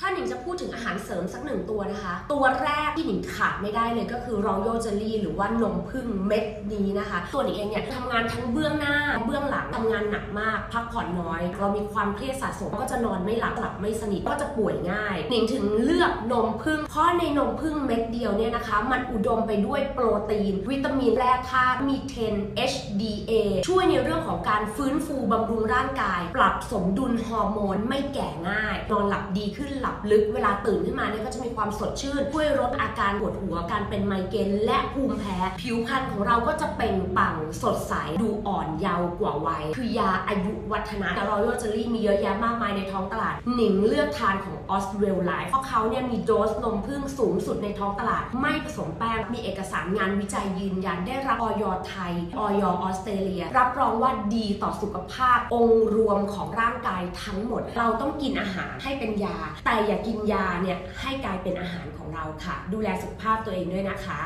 他 นิงจะพูดถึงอาหารเสริมสักหนึ่งตัวนะคะ ตัวแรกที่หนิงขาดไม่ได้เลยก็คือ Royal Jelly หรือว่านมผึ้งเม็ดนี้นะคะ ตัวหนิงเองเนี่ยทำงานทั้งเบื้องหน้าเบื้องหลังทำงานหนักมาก พักผ่อนน้อย เรามีความเครียดสะสมก็จะนอนไม่หลับหลับไม่สนิทก็จะป่วยง่ายหนิงถึงเลือกนมผึ้งเพราะในนมผึ้งเม็ดเดียวเนี่ยนะคะ มันอุดมไปด้วยโปรตีน วิตามินแร่ธาตุมีเทน HDA ช่วยในเรื่องของการฟื้นฟูบำรุงร่างกาย ปรับสมดุลฮอร์โมนไม่แก่ง่าย นอนหลับดีขึ้นหลับลึกเวลาตื่นขึ้นมาเนี่ยก็จะมีความสดชื่นช่วยลดอาการปวดหัวการเป็นไมเกรนและภูมิแพ้ ผิวพรรณของเราก็จะเป่งปังสดใสดูอ่อนเยาว์กว่าวัย คือยาอายุวัฒนะแต่รอยัลเจลลี่มีเยอะแยะมากมายในท้องตลาด หนิงเลือกทานของออสเวลไลฟ์เพราะเขาเนี่ยมีโดสนมผึ้งสูงสุดในท้องตลาด ไม่ผสมแป้งมีเอกสารงานวิจัยยืนยันได้รับออยไทยออยออสเตรเลีย รับรองว่าดีต่อสุขภาพองค์รวมของร่างกายทั้งหมด เราต้องกินอาหารให้เป็นยา แต่อย่ากินยาเนี่ยให้กลายเป็นอาหารของเราค่ะ ดูแลสุขภาพตัวเองด้วยนะคะ